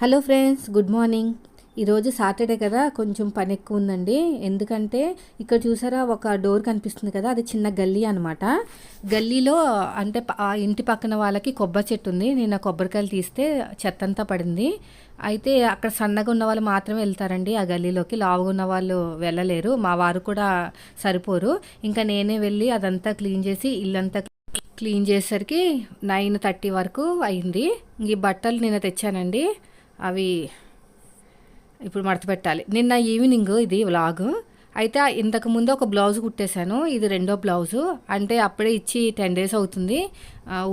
Hello friends good morning. ఈరోజు Saturday కదా కొంచెం పని ఎక్కువ ఉందండి. ఎందుకంటే ఇక్కడ చూసారా ఒక డోర్ కనిపిస్తుంది కదా అది చిన్న గల్లీ అనమాట గల్లీలో అంటే ఆ ఇంటి పక్కన వాళ్ళకి కొబ్బరి చెట్టు ఉంది. నేను ఆ కొబ్బరికాయలు తీస్తే చెత్త అంతా పడింది. అయితే అక్కడ సన్నగా ఉన్న వాళ్ళు మాత్రమే వెళ్తారండి ఆ గల్లీలోకి. లావుగా ఉన్న వాళ్ళు వెళ్ళలేరు. మా వారు కూడా సరిపోరు. ఇంకా నేనే వెళ్ళి అదంతా క్లీన్ చేసి ఇల్లంతా క్లీన్ చేసేసరికి నైన్ థర్టీ వరకు అయింది. ఈ బట్టలు నేను తెచ్చానండి. అవి ఇప్పుడు మడత పెట్టాలి నిన్న ఈవినింగ్ ఇది వ్లాగ్. అయితే ఇంతకు ముందు ఒక బ్లౌజ్ కుట్టేశాను. ఇది రెండో బ్లౌజు. అంటే అప్పుడే ఇచ్చి టెన్ డేస్ అవుతుంది.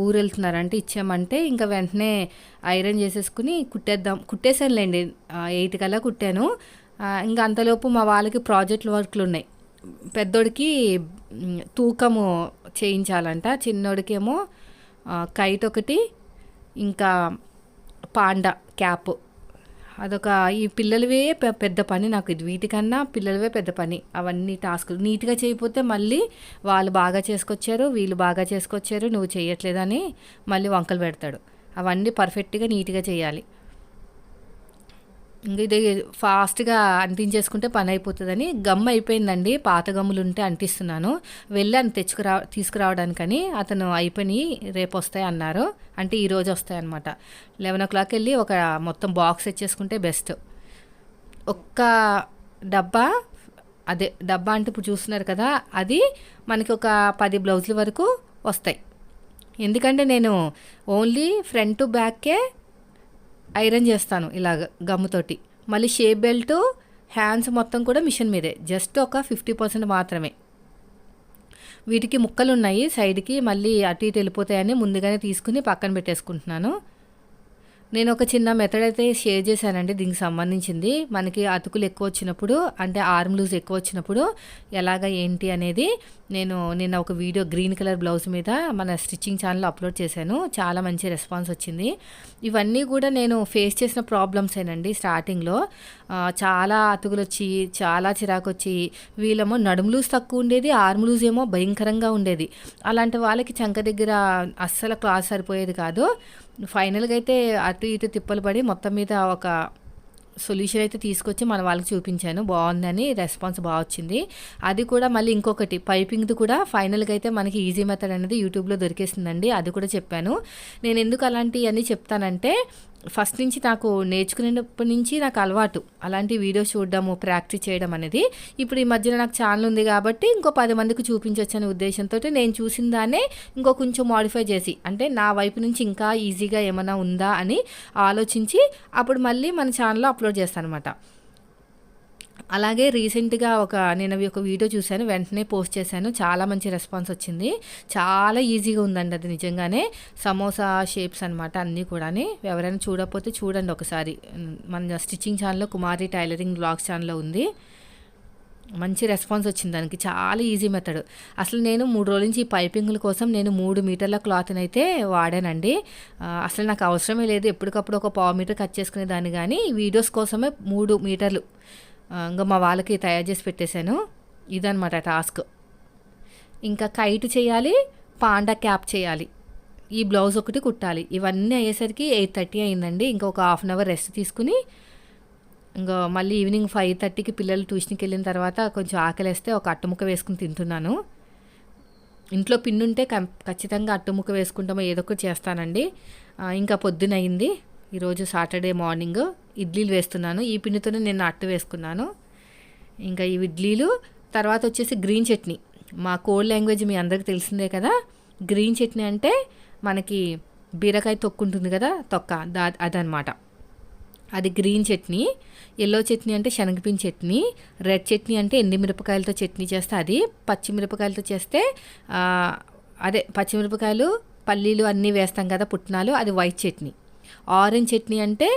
ఊరు వెళ్తున్నారంటే ఇచ్చామంటే ఇంకా వెంటనే ఐరన్ చేసేసుకుని కుట్టేద్దాం. కుట్టేశానులేండి. ఎయిట్ కల్లా కుట్టాను. ఇంకా అంతలోపు మా వాళ్ళకి ప్రాజెక్ట్ వర్క్లు ఉన్నాయి పెద్దోడికి తూకము చేయించాలంట. చిన్నోడికేమో కైట్ ఒకటి. ఇంకా పాండా క్యాప్. అదొక ఈ పిల్లలవే పెద్ద పని నాకు ఇది. వీటికన్నా పిల్లలవే పెద్ద పని. అవన్నీ టాస్కులు. నీట్గా చేయకపోతే మళ్ళీ వాళ్ళు బాగా చేసుకొచ్చారు వీళ్ళు బాగా చేసుకొచ్చారు నువ్వు చేయట్లేదని మళ్ళీ వంకలు పెడతాడు. అవన్నీ పర్ఫెక్ట్గా నీట్గా చేయాలి. ఇంక ఇది ఫాస్ట్గా అంటించేసుకుంటే పని అయిపోతుందని గమ్ అయిపోయిందండి. పాత గమ్ములు ఉంటే అంటిస్తున్నాను. వెళ్ళాను తెచ్చుకురా తీసుకురావడానికని. అతను అయిపోయి రేపు వస్తాయి అన్నారు. అంటే ఈరోజు వస్తాయి అనమాట లెవెన్ ఓ క్లాక్ వెళ్ళి ఒక మొత్తం బాక్స్ తెచ్చేసుకుంటే బెస్ట్. ఒక్క డబ్బా అదే డబ్బా అంటే ఇప్పుడు చూస్తున్నారు కదా అది మనకి ఒక పది బ్లౌజుల వరకు వస్తాయి. ఎందుకంటే నేను ఓన్లీ ఫ్రంట్ టు బ్యాక్కే ఐరన్ చేస్తాను ఇలాగ గమ్ముతోటి. మళ్ళీ షేప్ బెల్ట్ హ్యాండ్స్ మొత్తం కూడా మిషన్ మీదే. జస్ట్ ఒక ఫిఫ్టీ పర్సెంట్ మాత్రమే. వీటికి ముక్కలు ఉన్నాయి సైడ్కి మళ్ళీ అటు ఇటు వెళ్ళిపోతాయని ముందుగానే తీసుకుని పక్కన పెట్టేసుకుంటున్నాను. నేను ఒక చిన్న మెథడ్ అయితే షేర్ చేశానండి. దీనికి సంబంధించింది. మనకి అతుకులు ఎక్కువ వచ్చినప్పుడు అంటే ఆర్మ్ లూజ్ ఎక్కువ వచ్చినప్పుడు ఎలాగ ఏంటి అనేది నేను నిన్న ఒక వీడియో గ్రీన్ కలర్ బ్లౌజ్ మీద మన స్టిచ్చింగ్ ఛానల్లో అప్లోడ్ చేశాను. చాలా మంచి రెస్పాన్స్ వచ్చింది. ఇవన్నీ కూడా నేను ఫేస్ చేసిన ప్రాబ్లమ్స్ ఏనండి స్టార్టింగ్లో చాలా అతుకులు వచ్చి చాలా చిరాకు వచ్చి వీళ్ళేమో నడుము లూజ్ తక్కువ ఉండేది ఆర్మ్ లూజ్ ఏమో భయంకరంగా ఉండేది. అలాంటి వాళ్ళకి చంక దగ్గర అస్సలు క్లాస్ సరిపోయేది కాదు. ఫైనల్గా అయితే అటు ఇటు తిప్పలు పడి మొత్తం మీద ఒక సొల్యూషన్ అయితే తీసుకొచ్చి మన వాళ్ళకి చూపించాను. బాగుందని రెస్పాన్స్ బాగా వచ్చింది. అది కూడా మళ్ళీ ఇంకొకటి పైపింగ్ది కూడా ఫైనల్గా అయితే మనకి ఈజీ మెథడ్ అనేది యూట్యూబ్లో దొరికేస్తుందండి అది కూడా చెప్పాను. నేను ఎందుకు అలాంటివన్నీ చెప్తానంటే ఫస్ట్ నుంచి నాకు నేర్చుకునేటప్పటి నుంచి నాకు అలవాటు. అలాంటి వీడియోస్ చూడడము ప్రాక్టీస్ చేయడం అనేది. ఇప్పుడు ఈ మధ్యన నాకు ఛానల్ ఉంది కాబట్టి ఇంకో పది మందికి చూపించవచ్చు అనే ఉద్దేశంతో నేను చూసిన దాన్నే ఇంకో కొంచెం మాడిఫై చేసి అంటే నా వైపు నుంచి ఇంకా ఈజీగా ఏమైనా ఉందా అని ఆలోచించి అప్పుడు మళ్ళీ మన ఛానల్లో అప్లోడ్ చేస్తాను అనమాట అలాగే రీసెంట్గా ఒక నేను అవి ఒక వీడియో చూశాను వెంటనే పోస్ట్ చేశాను. చాలా మంచి రెస్పాన్స్ వచ్చింది. చాలా ఈజీగా ఉందండి అది నిజంగానే. సమోసా షేప్స్ అనమాట అన్నీ కూడా ఎవరైనా చూడకపోతే చూడండి ఒకసారి. మన స్టిచ్చింగ్ ఛానల్లో కుమారి టైలరింగ్ బ్లాగ్స్ ఛానల్లో ఉంది. మంచి రెస్పాన్స్ వచ్చింది దానికి. చాలా ఈజీ మెథడ్. అసలు నేను మూడు రోజుల నుంచి ఈ పైపింగ్ల కోసం నేను మూడు మీటర్ల క్లాత్ని అయితే వాడానండి అసలు నాకు అవసరమే లేదు. ఎప్పటికప్పుడు ఒక పావు మీటర్ కట్ చేసుకునే దాన్ని కానీ వీడియోస్ కోసమే మూడు మీటర్లు ఇంకా మా వాళ్ళకి తయారు చేసి పెట్టేశాను. ఇదనమాట టాస్క్. ఇంకా కైట్ చేయాలి పాండా క్యాప్ చేయాలి. ఈ బ్లౌజ్ ఒకటి కుట్టాలి. ఇవన్నీ అయ్యేసరికి ఎయిట్ థర్టీ అయిందండి. ఇంకా ఒక హాఫ్ అన్ అవర్ రెస్ట్ తీసుకుని ఇంకా మళ్ళీ ఈవినింగ్ ఫైవ్ థర్టీకి పిల్లలు ట్యూషన్కి వెళ్ళిన తర్వాత కొంచెం ఆకలేస్తే ఒక అట్టముక్క వేసుకుని తింటున్నాను. ఇంట్లో పిన్నుంటే ఖచ్చితంగా అట్టముక్క వేసుకుంటామో ఏదో ఒకటి చేస్తానండి. ఇంకా పొద్దున అయింది. ఈరోజు సాటర్డే మార్నింగ్ ఇడ్లీలు వేస్తున్నాను. ఈ పిండితోనే నేను అట్టు వేసుకున్నాను. ఇంకా ఈ ఇడ్లీలు తర్వాత వచ్చేసి గ్రీన్ చట్నీ. మా కోల్డ్ లాంగ్వేజ్ మీ అందరికి తెలిసిందే కదా. గ్రీన్ చట్నీ అంటే మనకి బీరకాయ తొక్కు ఉంటుంది కదా తొక్క దా అదనమాట. అది గ్రీన్ చట్నీ. ఎల్లో చట్నీ అంటే శనగపిండి చట్నీ. రెడ్ చట్నీ అంటే ఎండిమిరపకాయలతో చట్నీ చేస్తే అది. పచ్చిమిరపకాయలతో చేస్తే అదే పచ్చిమిరపకాయలు పల్లీలు అన్నీ వేస్తాం కదా పుట్నాలు అది వైట్ చట్నీ. ఆరెంజ్ చట్నీ అంటే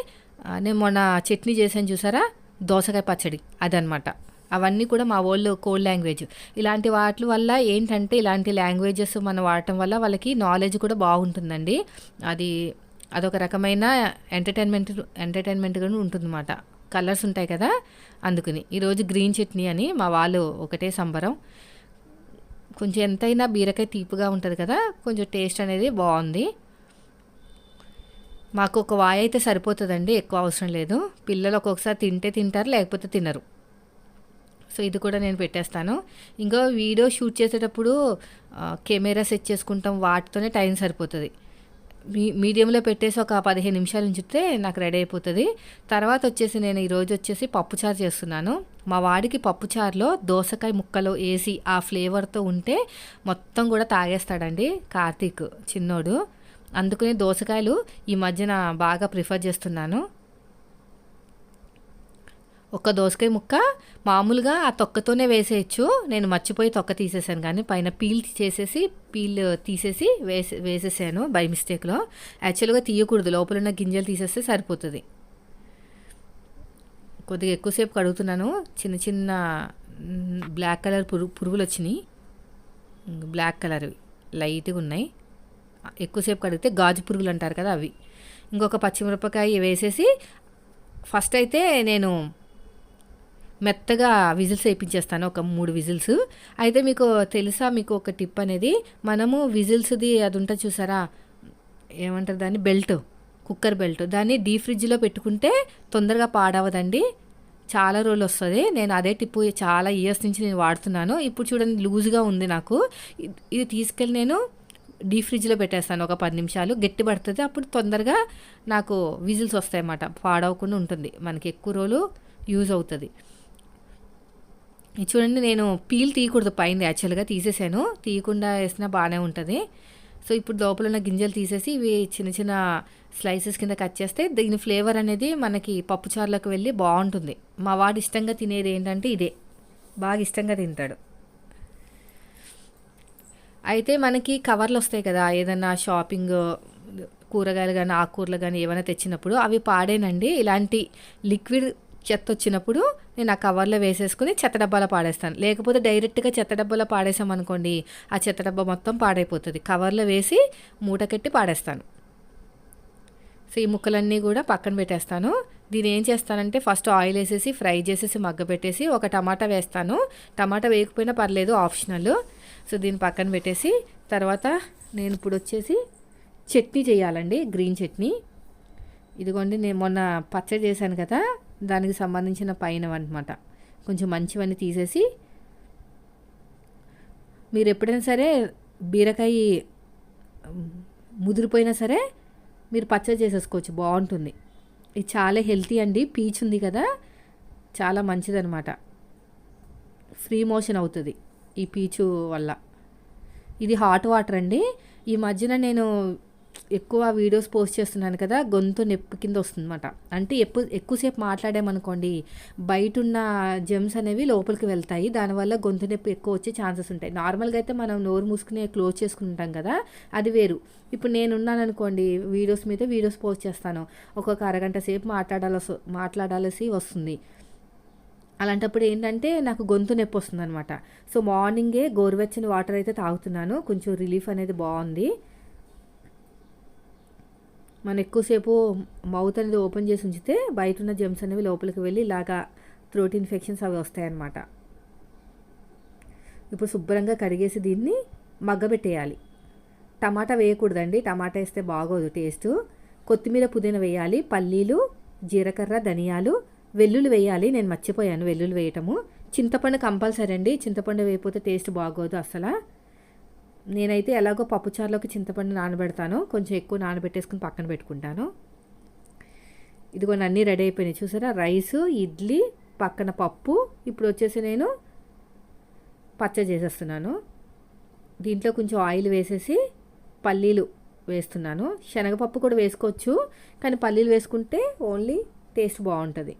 నేను మొన్న చట్నీ చేశాను చూసారా? దోసకాయ పచ్చడి అదనమాట. అవన్నీ కూడా మా వాళ్ళు కోల్డ్ లాంగ్వేజ్ ఇలాంటి వాటి వల్ల ఏంటంటే ఇలాంటి లాంగ్వేజెస్ మనం వాడటం వల్ల వాళ్ళకి నాలెడ్జ్ కూడా బాగుంటుందండి. అది అదొక రకమైన ఎంటర్టైన్మెంట్ ఎంటర్టైన్మెంట్గా ఉంటుందన్నమాట. కలర్స్ ఉంటాయి కదా అందుకని. ఈరోజు గ్రీన్ చట్నీ అని మా వాళ్ళు ఒకటే సంబరం. కొంచెం ఎంతైనా బీరకాయ తీపిగా ఉంటుంది కదా కొంచెం టేస్ట్ అనేది బాగుంది. మాకు ఒక వాయి అయితే సరిపోతుందండి ఎక్కువ అవసరం లేదు. పిల్లలు ఒక్కొక్కసారి తింటే తింటారు లేకపోతే తినరు. సో ఇది కూడా నేను పెట్టేస్తాను. ఇంకా వీడియో షూట్ చేసేటప్పుడు కెమెరా సెట్ చేసుకుంటాం వాటితోనే టైం సరిపోతుంది. మీ మీడియంలో పెట్టేసి ఒక పదిహేను నిమిషాలు ఉంచితే నాకు రెడీ అయిపోతుంది. తర్వాత వచ్చేసి నేను ఈరోజు వచ్చేసి పప్పుచారు చేస్తున్నాను. మా వాడికి పప్పుచారులో దోసకాయ ముక్కలు వేసి ఆ ఫ్లేవర్తో ఉంటే మొత్తం కూడా తాగేస్తాడండి కార్తీక్ చిన్నోడు. అందుకనే దోసకాయలు ఈ మధ్యన బాగా ప్రిఫర్ చేస్తున్నాను. ఒక దోసకాయ ముక్క మామూలుగా ఆ తొక్కతోనే వేసేయచ్చు. నేను మర్చిపోయి తొక్క తీసేసాను కానీ పైన పీల్ చేసేసి పీల్ తీసేసి వేసే వేసేసాను బై మిస్టేక్లో. యాక్చువల్గా తీయకూడదు లోపల ఉన్న గింజలు తీసేస్తే సరిపోతుంది. కొద్దిగా ఎక్కువసేపు కడుగుతున్నాను. చిన్న చిన్న బ్లాక్ కలర్ పురుగు పురుగులు వచ్చినాయి బ్లాక్ కలర్ లైట్గా ఉన్నాయి. ఎక్కువసేపు కడిగితే గాజు పురుగులు అంటారు కదా అవి. ఇంకొక పచ్చిమిరపకాయ వేసేసి ఫస్ట్ అయితే నేను మెత్తగా విజిల్స్ వేయించేస్తాను ఒక మూడు విజిల్స్. అయితే మీకు తెలుసా మీకు ఒక టిప్ అనేది మనము విజిల్స్ది అది ఉంటుంది చూసారా? ఏమంటారు దాన్ని? Belt cooker belt. దాన్ని డీ ఫ్రిడ్జ్లో పెట్టుకుంటే తొందరగా పాడవదండి. చాలా రోజులు వస్తుంది. నేను అదే టిప్పు చాలా ఇయర్స్ నుంచి నేను వాడుతున్నాను. ఇప్పుడు చూడండి లూజ్గా ఉంది నాకు. ఇది- ఇది తీసుకెళ్ళి నేను డీ ఫ్రిడ్జ్లో పెట్టేస్తాను ఒక పది నిమిషాలు. గట్టి పడుతుంది. అప్పుడు తొందరగా నాకు విజిల్స్ వస్తాయన్నమాట. పాడవకుండా ఉంటుంది. మనకి ఎక్కువ రోజులు యూజ్ అవుతుంది. చూడండి నేను పీల్ తీయకూడదు. పైన యాక్చువల్గా తీసేసాను. తీయకుండా వేసినా బాగానే ఉంటుంది. సో ఇప్పుడు లోపల ఉన్న గింజలు తీసేసి ఇవి చిన్న చిన్న స్లైసెస్ కింద కట్ చేస్తే దీని ఫ్లేవర్ అనేది మనకి పప్పుచారులకు వెళ్ళి బాగుంటుంది. మా వాడు ఇష్టంగా తినేది ఏంటంటే ఇదే. బాగా ఇష్టంగా తింటాడు. అయితే మనకి కవర్లు వస్తాయి కదా ఏదైనా షాపింగ్ కూరగాయలు కానీ ఆకుకూరలు కానీ ఏమైనా తెచ్చినప్పుడు అవి పాడేనండి. ఇలాంటి లిక్విడ్ చెత్త వచ్చినప్పుడు నేను ఆ కవర్లో వేసేసుకుని చెత్త డబ్బాలో పాడేస్తాను. లేకపోతే డైరెక్ట్గా చెత్త డబ్బాలో పాడేసామనుకోండి ఆ చెత్త డబ్బా మొత్తం పాడైపోతుంది. కవర్లో వేసి మూట కట్టి పాడేస్తాను. సో ఈ ముక్కలన్నీ కూడా పక్కన పెట్టేస్తాను. దీని ఏం చేస్తానంటే ఫస్ట్ ఆయిల్ వేసేసి ఫ్రై చేసేసి మగ్గ పెట్టేసి ఒక టమాటా వేస్తాను. టమాటా వేయకపోయినా పర్లేదు ఆప్షనల్. సో దీన్ని పక్కన పెట్టేసి తర్వాత నేను ఇప్పుడు వచ్చేసి చట్నీ చేయాలండి గ్రీన్ చట్నీ. ఇదిగోండి నేను మొన్న పచ్చడి చేశాను కదా దానికి సంబంధించిన పైన అనమాట కొంచెం మంచివన్నీ తీసేసి మీరు ఎప్పుడైనా సరే బీరకాయ ముదిరిపోయినా సరే మీరు పచ్చడి చేసేసుకోవచ్చు బాగుంటుంది. ఇది చాలా హెల్తీ అండి పీచ్ ఉంది కదా చాలా మంచిదనమాట ఫ్రీ మోషన్ అవుతుంది. ఈ పీచు వల్ల. ఇది హాట్ వాటర్ అండి. ఈ మధ్యన నేను ఎక్కువ వీడియోస్ పోస్ట్ చేస్తున్నాను కదా గొంతు నొప్పి కింద వస్తుందన్నమాట. అంటే ఎప్పు ఎక్కువసేపు మాట్లాడామనుకోండి బయట ఉన్న జెమ్స్ అనేవి లోపలికి వెళ్తాయి. దానివల్ల గొంతు నొప్పి ఎక్కువ వచ్చే ఛాన్సెస్ ఉంటాయి. నార్మల్గా అయితే మనం నోరు మూసుకునే క్లోజ్ చేసుకుంటాం కదా అది వేరు. ఇప్పుడు నేను ఉన్నాను అనుకోండి వీడియోస్ మీద వీడియోస్ పోస్ట్ చేస్తాను. ఒక్కొక్క అరగంట సేపు మాట్లాడాల్సి మాట్లాడాల్సి వస్తుంది. అలాంటప్పుడు ఏంటంటే నాకు గొంతు నొప్పి వస్తుంది అనమాట సో మార్నింగే గోరువెచ్చని వాటర్ అయితే తాగుతున్నాను. కొంచెం రిలీఫ్ అనేది బాగుంది. మనం ఎక్కువసేపు మౌత్ అనేది ఓపెన్ చేసి ఉంచితే బయట ఉన్న జెమ్స్ అనేవి లోపలికి వెళ్ళి ఇలాగా థ్రోట్ ఇన్ఫెక్షన్స్ అవి వస్తాయన్నమాట. ఇప్పుడు శుభ్రంగా కడిగేసి దీన్ని మగ్గబెట్టేయాలి. టమాటా వేయకూడదండి. టమాటా వేస్తే బాగోదు టేస్ట్. కొత్తిమీర పుదీనా వేయాలి. పల్లీలు జీలకర్ర ధనియాలు వెల్లుల్లి వేయాలి నేను మర్చిపోయాను వెల్లుల్లి వేయటము. చింతపండు కంపల్సరీ అండి. చింతపండు వేయకపోతే టేస్ట్ బాగోదు అసలు. నేనైతే ఎలాగో పప్పుచారులోకి చింతపండు నానబెడతాను. కొంచెం ఎక్కువ నానబెట్టేసుకుని పక్కన పెట్టుకుంటాను. ఇదిగో అన్నీ రెడీ అయిపోయినాయి. చూసారా? రైసు ఇడ్లీ పక్కన పప్పు. ఇప్పుడు వచ్చేసి నేను పచ్చ చేసేస్తున్నాను. దీంట్లో కొంచెం ఆయిల్ వేసేసి పల్లీలు వేస్తున్నాను. శనగపప్పు కూడా వేసుకోవచ్చు కానీ పల్లీలు వేసుకుంటే ఓన్లీ టేస్ట్ బాగుంటుంది.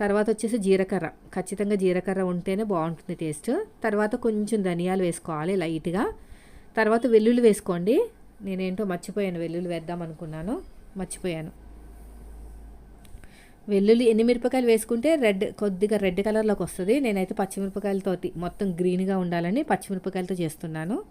తర్వాత వచ్చేసి జీలకర్ర ఖచ్చితంగా జీలకర్ర ఉంటేనే బాగుంటుంది టేస్ట్. తర్వాత కొంచెం ధనియాలు వేసుకోవాలి లైట్గా. తర్వాత వెల్లుల్లి వేసుకోండి. నేనేంటో మర్చిపోయాను. వెల్లుల్లి వేద్దాం అనుకున్నాను. మర్చిపోయాను. వెల్లుల్లి ఎన్ని మిరపకాయలు వేసుకుంటే రెడ్ కొద్దిగా రెడ్ కలర్లోకి వస్తుంది. నేనైతే పచ్చిమిరపకాయలతోటి మొత్తం గ్రీన్గా ఉండాలని పచ్చిమిరపకాయలతో చేస్తున్నాను.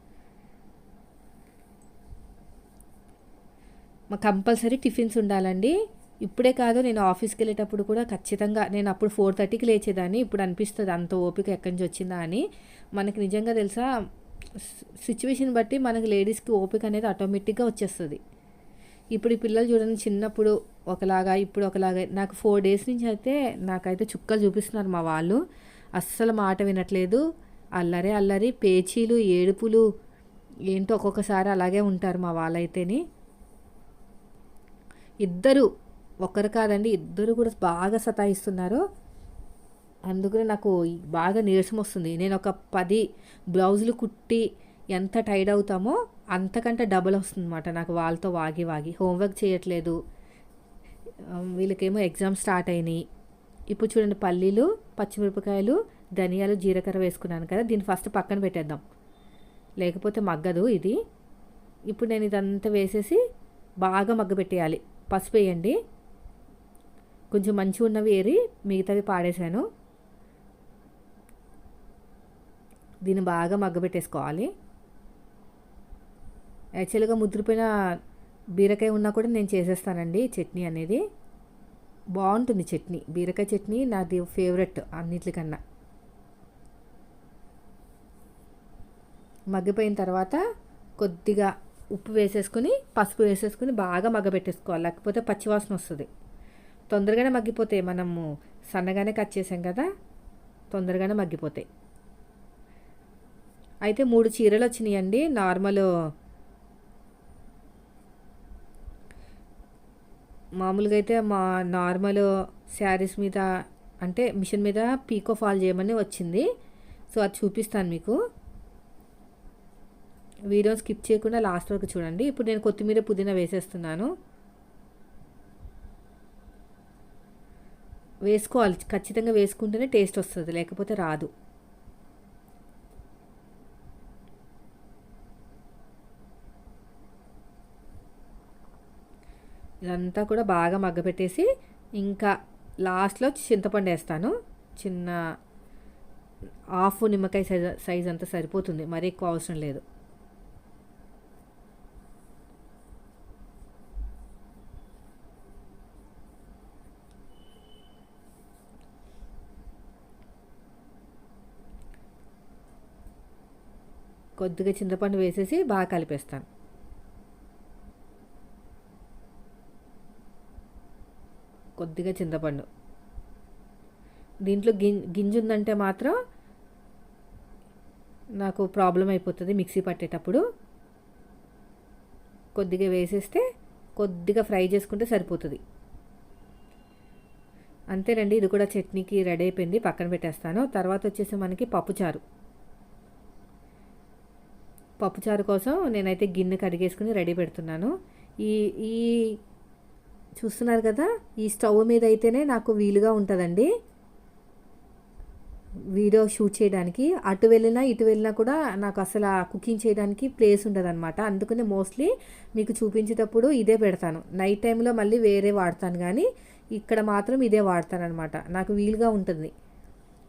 మా కంపల్సరీ టిఫిన్స్ ఉండాలండి. ఇప్పుడే కాదు నేను ఆఫీస్కి వెళ్ళేటప్పుడు కూడా ఖచ్చితంగా నేను అప్పుడు ఫోర్ థర్టీకి లేచేదాన్ని. ఇప్పుడు అనిపిస్తుంది అంత ఓపిక ఎక్కడి నుంచి వచ్చిందా అని. మనకి నిజంగా తెలుసా సిచ్యువేషన్ బట్టి మనకి లేడీస్కి ఓపిక అనేది ఆటోమేటిక్గా వచ్చేస్తుంది. ఇప్పుడు ఈ పిల్లలు చూడండి చిన్నప్పుడు ఒకలాగా ఇప్పుడు ఒకలాగా. నాకు ఫోర్ డేస్ నుంచి అయితే నాకైతే చుక్కలు చూపిస్తున్నారు మా వాళ్ళు. అస్సలు మాట వినట్లేదు. అల్లరే అల్లరి పేచీలు ఏడుపులు ఏంటో ఒక్కొక్కసారి అలాగే ఉంటారు మా వాళ్ళైతేని. ఇద్దరు ఒక్కరు కాదండి ఇద్దరు కూడా బాగా సతాయిస్తున్నారు. అందుకనే నాకు బాగా నీరసం వస్తుంది. నేను ఒక పది బ్లౌజులు కుట్టి ఎంత టైడ్ అవుతామో అంతకంటే డబుల్ వస్తుంది అనమాట నాకు వాళ్ళతో వాగి వాగి. హోంవర్క్ చేయట్లేదు. వీళ్ళకేమో ఎగ్జామ్ స్టార్ట్ అయినాయి. ఇప్పుడు చూడండి పల్లీలు పచ్చిమిరపకాయలు ధనియాలు జీలకర్ర వేసుకున్నాను కదా దీన్ని ఫస్ట్ పక్కన పెట్టేద్దాం. లేకపోతే మగ్గదు ఇది. ఇప్పుడు నేను ఇదంతా వేసేసి బాగా మగ్గబెట్టేయాలి పసుపు వేయండి. కొంచెం మంచిగా ఉన్నవి ఏరి మిగతావి పాడేశాను. దీన్ని బాగా మగ్గబెట్టేసుకోవాలి యాక్చువల్గా ముద్రపోయిన బీరకాయ ఉన్నా కూడా నేను చేసేస్తానండి చట్నీ అనేది. బాగుంటుంది చట్నీ. బీరకాయ చట్నీ నాది ఫేవరెట్ అన్నిటికన్నా మగ్గిపోయిన తర్వాత కొద్దిగా ఉప్పు వేసేసుకుని పసుపు వేసేసుకుని బాగా మగ్గబెట్టేసుకోవాలి లేకపోతే పచ్చివాసన వస్తుంది. తొందరగానే మగ్గిపోతాయి. మనము సన్నగానే కట్ చేసాం కదా తొందరగానే మగ్గిపోతాయి. అయితే మూడు చీరలు వచ్చినాయండి. నార్మల్ మామూలుగా అయితే మా నార్మల్ శారీస్ మీద అంటే మిషన్ మీద పీకో ఫాల్ చేయమని వచ్చింది. సో అది చూపిస్తాను మీకు. వీడియో స్కిప్ చేయకుండా లాస్ట్ వరకు చూడండి. ఇప్పుడు నేను కొత్తిమీర పుదీనా వేసేస్తున్నాను. వేసుకోవాలి. ఖచ్చితంగా వేసుకుంటేనే టేస్ట్ వస్తుంది లేకపోతే రాదు. ఇదంతా కూడా బాగా మగ్గపెట్టేసి ఇంకా లాస్ట్లో చింతపండు వేస్తాను. చిన్న హాఫ్ నిమ్మకాయ సైజ్ సైజ్ అంతా సరిపోతుంది. మరీ ఎక్కువ అవసరం లేదు. కొద్దిగా చింతపండు వేసేసి బాగా కలిపేస్తాను. కొద్దిగా చింతపండు. దీంట్లో గిం గింజ ఉందంటే మాత్రం నాకు ప్రాబ్లం అయిపోతుంది మిక్సీ పట్టేటప్పుడు. కొద్దిగా వేసేస్తే కొద్దిగా ఫ్రై చేసుకుంటే సరిపోతుంది. అంతేనండి ఇది కూడా చట్నీకి రెడీ అయిపోయింది పక్కన పెట్టేస్తాను. తర్వాత వచ్చేసి మనకి పప్పుచారు. పప్పుచారు కోసం నేనైతే గిన్నె కడిగేసుకుని రెడీ పెడుతున్నాను. ఈ ఈ చూస్తున్నారు కదా ఈ స్టవ్ మీద అయితేనే నాకు వీలుగా ఉంటుందండి. వీడియో షూట్ చేయడానికి అటు వెళ్ళినా ఇటు వెళ్ళినా కూడా నాకు అసలు ఆ కుకింగ్ చేయడానికి ప్లేస్ ఉండదన్నమాట. అందుకనే మోస్ట్లీ మీకు చూపించేటప్పుడు ఇదే పెడతాను. నైట్ టైంలో మళ్ళీ వేరే వాడతాను కానీ ఇక్కడ మాత్రం ఇదే వాడతాను అనమాట నాకు వీలుగా ఉంటుంది.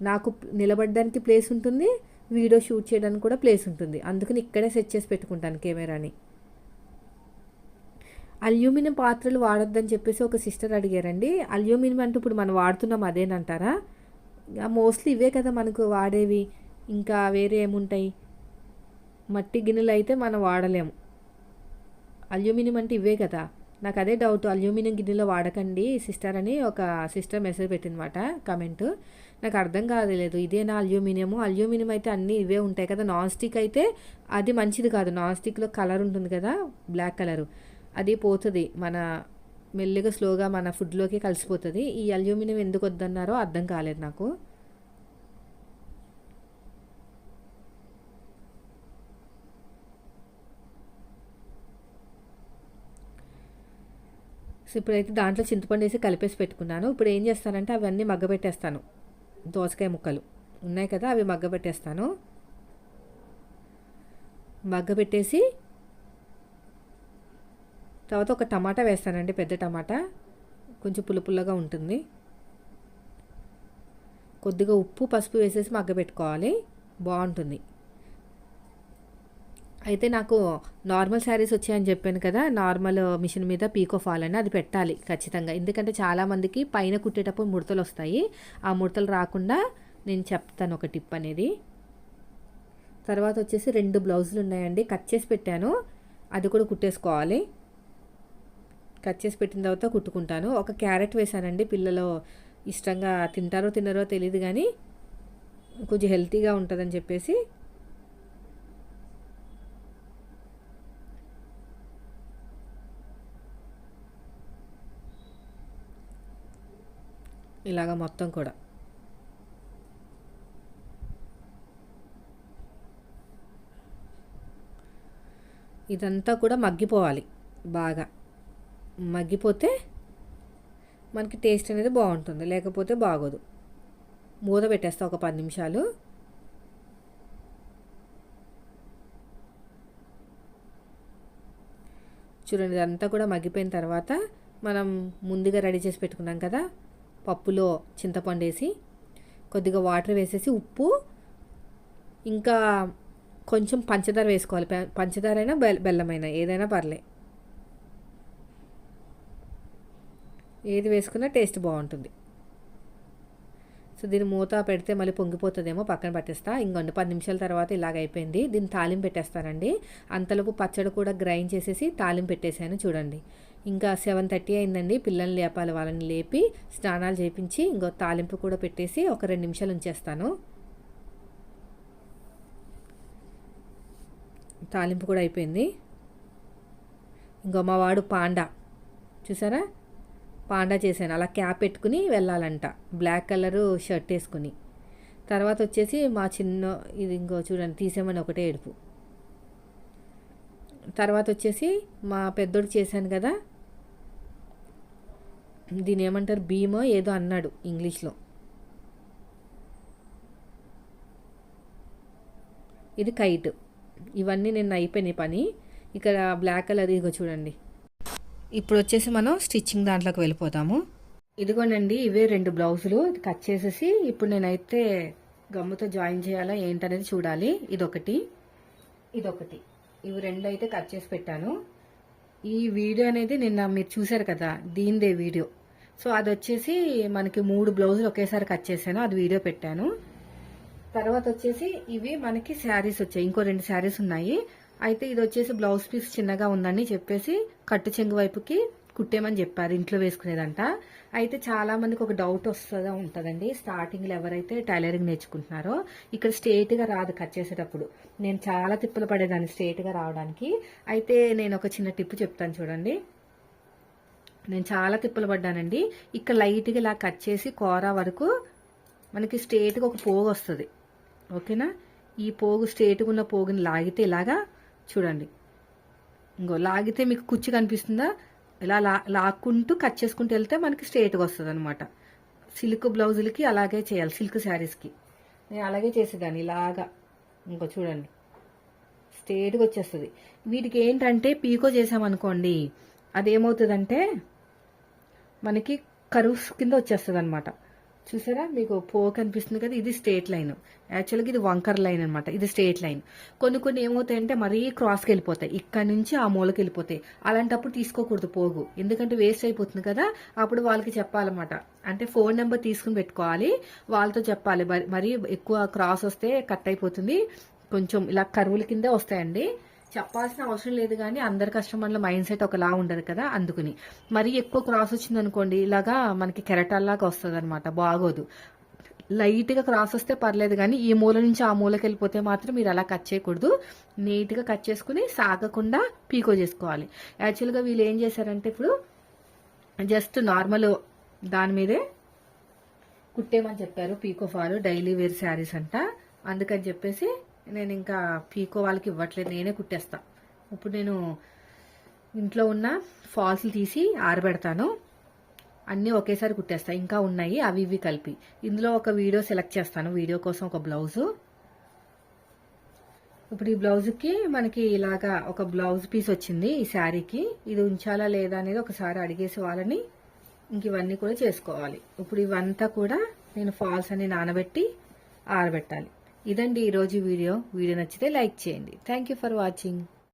నాకు నిలబడడానికి ప్లేస్ ఉంటుంది వీడియో షూట్ చేయడానికి కూడా ప్లేస్ ఉంటుంది. అందుకని ఇక్కడే సెట్ చేసి పెట్టుకుంటాను కెమెరాని. అల్యూమినియం పాత్రలు వాడొద్దని చెప్పేసి ఒక సిస్టర్ అడిగారండి. అల్యూమినియం అంటే ఇప్పుడు మనం వాడుతున్నాం అదేనంటారా? మోస్ట్లీ ఇవే కదా మనకు వాడేవి. ఇంకా వేరే ఏముంటాయి? మట్టి గిన్నెలు అయితే మనం వాడలేము. అల్యూమినియం అంటే ఇవే కదా. నాకు అదే డౌట్. అల్యూమినియం గిన్నెలో వాడకండి సిస్టర్ అని ఒక సిస్టర్ మెసేజ్ పెట్టినమాట కమెంట్. నాకు అర్థం కాదలేదు. ఇదేనా అల్యూమినియము. అల్యూమినియం అయితే అన్నీ ఇవే ఉంటాయి కదా. నాన్ స్టిక్ అయితే అది మంచిది కాదు. నాన్ స్టిక్లో కలర్ ఉంటుంది కదా బ్లాక్ కలరు. అది పోతుంది. మన మెల్లిగా స్లోగా మన ఫుడ్లోకి కలిసిపోతుంది. ఈ అల్యూమినియం ఎందుకు వద్దన్నారో అర్థం కాలేదు నాకు. సో ఇప్పుడైతే దాంట్లో చింతపండు వేసి కలిపేసి పెట్టుకున్నాను. ఇప్పుడు ఏం చేస్తానంటే అవన్నీ మగ్గబెట్టేస్తాను దోసకాయ ముక్కలు. ఉన్నాయి కదా అవి మగ్గబెట్టేస్తాను. మగ్గబెట్టేసి తర్వాత ఒక టమాటా వేస్తానండి పెద్ద టమాటా. కొంచెం పులుపుల్లగా ఉంటుంది. కొద్దిగా ఉప్పు పసుపు వేసేసి మగ్గబెట్టుకోవాలి. బాగుంటుంది. అయితే నాకు నార్మల్ శారీస్ వచ్చాయని చెప్పాను కదా నార్మల్ మిషన్ మీద పీకో ఫాల్ అని అది పెట్టాలి ఖచ్చితంగా. ఎందుకంటే చాలామందికి పైన కుట్టేటప్పుడు ముడతలు వస్తాయి. ఆ ముడతలు రాకుండా నేను చెప్తాను ఒక టిప్ అనేది. తర్వాత వచ్చేసి రెండు బ్లౌజులు ఉన్నాయండి. కట్ చేసి పెట్టాను. అది కూడా కుట్టేసుకోవాలి. కట్ చేసి పెట్టిన తర్వాత కుట్టుకుంటాను. ఒక క్యారెట్ వేసానండి పిల్లలు ఇష్టంగా తింటారో తినరో తెలియదు కానీ కొంచెం హెల్తీగా ఉంటుందని చెప్పేసి ఇలాగ మొత్తం కూడా. ఇదంతా కూడా మగ్గిపోవాలి బాగా. మగ్గిపోతే మనకి టేస్ట్ అనేది బాగుంటుంది లేకపోతే బాగోదు. మూత పెట్టేస్తా ఒక పది నిమిషాలు. చూడండి ఇదంతా కూడా మగ్గిపోయిన తర్వాత మనం ముందుగా రెడీ చేసి పెట్టుకున్నాం కదా పప్పులో చింతపండు వేసి కొద్దిగా వాటర్ వేసేసి ఉప్పు ఇంకా కొంచెం పంచదార వేసుకోవాలి. పంచదార అయినా బెల్ బెల్లమైనా ఏదైనా పర్లే. ఏది వేసుకున్నా టేస్ట్ బాగుంటుంది. సో దీన్ని మూత పెడితే మళ్ళీ పొంగిపోతుందేమో పక్కన పట్టేస్తా. ఇంకొండి పది నిమిషాల తర్వాత ఇలాగ అయిపోయింది. దీన్ని తాలింపు పెట్టేస్తానండి. అంతలోపు పచ్చడి కూడా గ్రైండ్ చేసేసి తాలింపు పెట్టేశాను చూడండి. ఇంకా సెవెన్ థర్టీ అయిందండి. పిల్లల్ని లేపాలి వాళ్ళని లేపి స్నానాలు చేపించి ఇంకో తాలింపు కూడా పెట్టేసి ఒక రెండు నిమిషాలు ఉంచేస్తాను. తాలింపు కూడా అయిపోయింది. ఇంకో మా వాడు పాండా. చూసారా? పాండా చేశాను. అలా క్యాప్ పెట్టుకుని వెళ్ళాలంట. బ్లాక్ కలరు షర్ట్ వేసుకుని. తర్వాత వచ్చేసి మా చిన్న ఇది ఇంకో చూడండి తీసేమని ఒకటే ఏడుపు. తర్వాత వచ్చేసి మా పెద్దోడు చేశాను కదా. దీని ఏమంటారు? భీమో ఏదో అన్నాడు ఇంగ్లీష్లో. ఇది కైట్. ఇవన్నీ నిన్న అయిపోయినాయి పని. ఇక్కడ బ్లాక్ కలర్ ఇదిగో చూడండి. ఇప్పుడు వచ్చేసి మనం స్టిచ్చింగ్ దాంట్లోకి వెళ్ళిపోతాము. ఇదిగోనండి ఇవే రెండు బ్లౌజులు. ఇది కట్ చేసేసి ఇప్పుడు నేనైతే గమ్ముతో జాయిన్ చేయాలా ఏంటనేది చూడాలి. ఇదొకటి. ఇదొకటి. ఇవి రెండు అయితే కట్ చేసి పెట్టాను. ఈ వీడియో అనేది నిన్న మీరు చూశారు కదా దీనిదే వీడియో. సో అది వచ్చేసి మనకి మూడు బ్లౌజులు ఒకేసారి కట్ చేశాను అది వీడియో పెట్టాను. తర్వాత వచ్చేసి ఇవి మనకి శారీస్ వచ్చాయి. ఇంకో రెండు శారీస్ ఉన్నాయి. అయితే ఇది వచ్చేసి బ్లౌజ్ పీస్ చిన్నగా ఉందని చెప్పేసి కట్టు చెంగు వైపుకి కుట్టేమని చెప్పారు ఇంట్లో వేసుకునేదంట. అయితే చాలా మందికి ఒక డౌట్ వస్తుందా ఉంటుందండి స్టార్టింగ్లో ఎవరైతే టైలరింగ్ నేర్చుకుంటున్నారో ఇక్కడ స్ట్రేట్గా రాదు కట్ చేసేటప్పుడు. నేను చాలా తిప్పలు పడేదాన్ని స్ట్రేట్గా రావడానికి. అయితే నేను ఒక చిన్న టిప్ చెప్తాను చూడండి. నేను చాలా తిప్పలు పడ్డానండి. ఇక్కడ లైట్గా ఇలా కట్ చేసి కూర వరకు మనకి స్ట్రేట్గా ఒక పోగు వస్తుంది ఓకేనా? ఈ పోగు స్ట్రేట్గా ఉన్న పోగుని లాగితే ఇలాగా చూడండి. ఇంకో లాగితే మీకు కుచ్చి కనిపిస్తుందా? ఇలా లా లాక్కుంటూ కట్ చేసుకుంటూ వెళ్తే మనకి స్ట్రేట్గా వస్తుంది అనమాట సిల్క్ బ్లౌజులకి అలాగే చేయాలి సిల్క్ శారీస్కి. నేను అలాగే చేసేదాన్ని ఇలాగా. ఇంకో చూడండి. స్ట్రేట్గా వచ్చేస్తుంది. వీటికి ఏంటంటే పీకో చేసామనుకోండి అదేమవుతుందంటే మనకి కరువు కింద వచ్చేస్తుంది అనమాట చూసారా? మీకు పో కనిపిస్తుంది కదా ఇది స్ట్రేట్ లైన్. యాక్చువల్గా ఇది వంకర్ లైన్ అనమాట ఇది స్ట్రేట్ లైన్. కొన్ని కొన్ని ఏమవుతాయంటే మరీ క్రాస్కి వెళ్ళిపోతాయి. ఇక్కడ నుంచి ఆ మూలకి వెళ్ళిపోతాయి. అలాంటప్పుడు తీసుకోకూడదు పోగు. ఎందుకంటే వేస్ట్ అయిపోతుంది కదా అప్పుడు వాళ్ళకి చెప్పాలన్నమాట. అంటే ఫోన్ నెంబర్ తీసుకుని పెట్టుకోవాలి వాళ్ళతో చెప్పాలి. మరి- మరీ ఎక్కువ క్రాస్ వస్తే కట్ అయిపోతుంది. కొంచెం ఇలా కరువుల కిందే వస్తాయండి. చెప్పాల్సిన అవసరం లేదు కానీ అందరి కస్టమర్ల మైండ్ సెట్ ఒకలా ఉండదు కదా అందుకుని. మరి ఎక్కువ క్రాస్ వచ్చింది అనుకోండి ఇలాగా మనకి కెరటాల్లాగా వస్తుంది అనమాట బాగోదు. లైట్గా క్రాస్ వస్తే పర్లేదు కానీ ఈ మూల నుంచి ఆ మూలకి వెళ్ళిపోతే మాత్రం మీరు అలా కట్ చేయకూడదు. నీట్గా కట్ చేసుకుని సాగకుండా పీకో చేసుకోవాలి. యాక్చువల్గా వీళ్ళు ఏం చేశారంటే ఇప్పుడు జస్ట్ నార్మల్ దాని మీదే కుట్టేమని చెప్పారు pico fall daily wear saris అంట. అందుకని చెప్పేసి నేను ఇంకా పీకో వాళ్ళకి ఇవ్వట్లేదు నేనే కుట్టేస్తా. ఇప్పుడు నేను ఇంట్లో ఉన్న ఫాల్స్లు తీసి ఆరబెడతాను. అన్నీ ఒకేసారి కుట్టేస్తా. ఇంకా ఉన్నాయి అవి ఇవి కలిపి. ఇందులో ఒక వీడియో సెలెక్ట్ చేస్తాను. వీడియో కోసం ఒక బ్లౌజు. ఇప్పుడు ఈ బ్లౌజ్కి మనకి ఇలాగా ఒక బ్లౌజ్ పీస్ వచ్చింది ఈ శారీకి. ఇది ఉంచాలా లేదా అనేది ఒకసారి అడిగేసి వాళ్ళని ఇంక ఇవన్నీ కూడా చేసుకోవాలి. ఇప్పుడు ఇవంతా కూడా నేను ఫాల్స్ అని నానబెట్టి ఆరబెట్టాలి. ఇదండి ఈరోజు వీడియో. వీడియో నచ్చితే లైక్ చేయండి. Thank you for watching